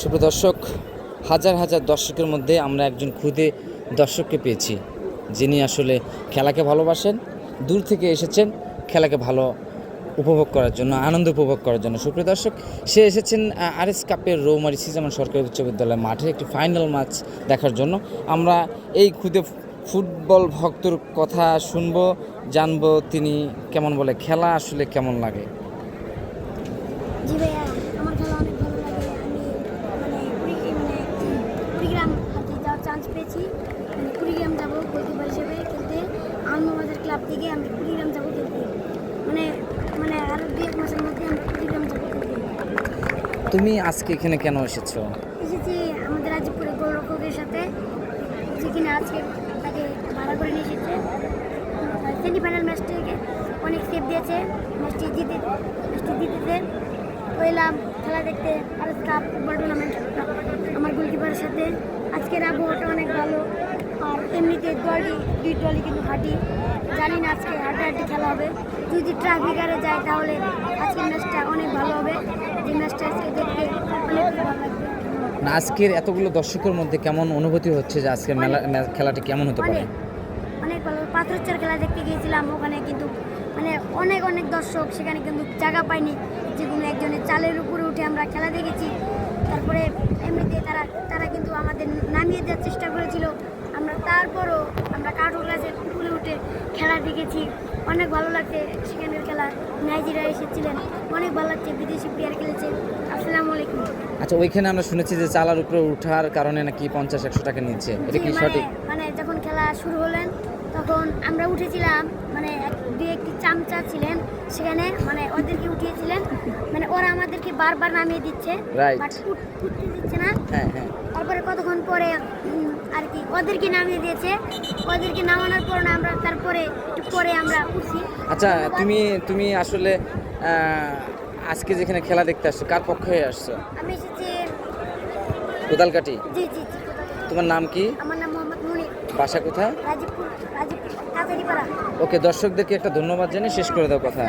সুপ্রদর্শক হাজার হাজার দর্শকের মধ্যে আমরা একজন খুদে দর্শককে পেয়েছি, যিনি আসলে খেলাকে ভালোবাসেন, দূর থেকে এসেছেন খেলাকে ভালো উপভোগ করার জন্য, আনন্দ উপভোগ করার জন্য। সুপ্রিয় দর্শক, সে এসেছেন আর এস কাপের রৌমারি সিজামান সরকারি উচ্চ বিদ্যালয় মাঠে একটি ফাইনাল ম্যাচ দেখার জন্য। আমরা এই খুদে ফুটবল ভক্তর কথা শুনব, জানব তিনি কেমন বলে, খেলা আসলে কেমন লাগে? জি ভাইয়া আমার খেলা অনেক ভালো লাগে আমি মানে কুড়ি মানে কুড়িগ্রাম হাতে যাওয়ার চান্স পেয়েছি। কুড়িগ্রাম যাব গোলকিপার হিসেবে খেলতে। আলমাবাজার ক্লাব থেকে আমি কুড়িগ্রাম যাব খেলতে। মানে মানে আরও দু এক মাসের মধ্যে আমি কুড়িগ্রাম যাব খেলতে। তুমি আজকে এখানে কেন এসেছ? এসেছি আমাদের রাজীবপুরে গোলরক্ষকের সাথে। যে কিনা আজকে তাকে ভাড়া করে নিয়ে এসেছে। সেমিফাইনাল ম্যাচ থেকে অনেক সেভ দিয়েছে। ম্যাচটি জিতে ম্যাচটি জিতেছে। এলাম খেলা দেখতে আর কাপ ফুটবল টুর্নামেন্ট আমার গোলকিপারের সাথে। আজকের আবহাওয়াটা অনেক ভালো। আর এমনিতে দলটি দুই দলই কিন্তু হাঁটি। জানি না আজকে হাঁটাহাঁটি খেলা হবে। যদি ট্রাফিক আরে যায় তাহলে আজকের ম্যাচটা অনেক ভালো হবে। যে ম্যাচটা আজকে দেখতে অনেক ভালো লাগবে। আজকের এতগুলো দর্শকের মধ্যে কেমন অনুভূতি হচ্ছে যে আজকের মেলা খেলাটি কেমন হতে পারে? অনেক ভালো পাথরচার খেলা দেখতে গিয়েছিলাম ওখানে কিন্তু মানে অনেক অনেক দর্শক সেখানে কিন্তু জায়গা পাইনি যেগুলো একজনের চালের উপরে উঠে আমরা খেলা দেখেছি। তারপরে এমনিতে তারা তারা কিন্তু আমাদের নামিয়ে দেওয়ার চেষ্টা করেছিল। আমরা তারপরও আমরা কাঠুর গাছের উপরে উঠে খেলা দেখেছি। অনেক ভালো লাগছে সেখানের খেলা। নাইজেরিয়া এসেছিলেন। অনেক ভালো লাগছে বিদেশি প্লেয়ার খেলেছে। আসসালামু আলাইকুম। আচ্ছা ওইখানে আমরা শুনেছি যে চালার উপরে ওঠার কারণে নাকি পঞ্চাশ একশো টাকা নিচ্ছে। এটা কি সঠিক? মানে মানে যখন খেলা শুরু হলেন তখন আমরা উঠেছিলাম মানে দুই একটি চামচা ছিলেন সেখানে মানে ওদেরকে উঠিয়েছিলেন। মানে ওরা আমাদেরকে বারবার নামিয়ে দিচ্ছে বাট উঠতে দিচ্ছে না। হ্যাঁ হ্যাঁ। তারপরে কতক্ষণ পরে আর কি ওদেরকে নামিয়ে দিয়েছে। ওদেরকে নামানোর পর না আমরা তারপরে একটু পরে আমরা উঠছি। আচ্ছা তুমি তুমি আসলে আজকে যেখানে খেলা দেখতে আসছো কার পক্ষে হয়ে আসছো? আমি এসেছি কোদালকাটি জি জি। তোমার নাম কি? আমার নাম বাসা কোথায়? ওকে দর্শকদেরকে একটা ধন্যবাদ জানিয়ে শেষ করে দাও কথা।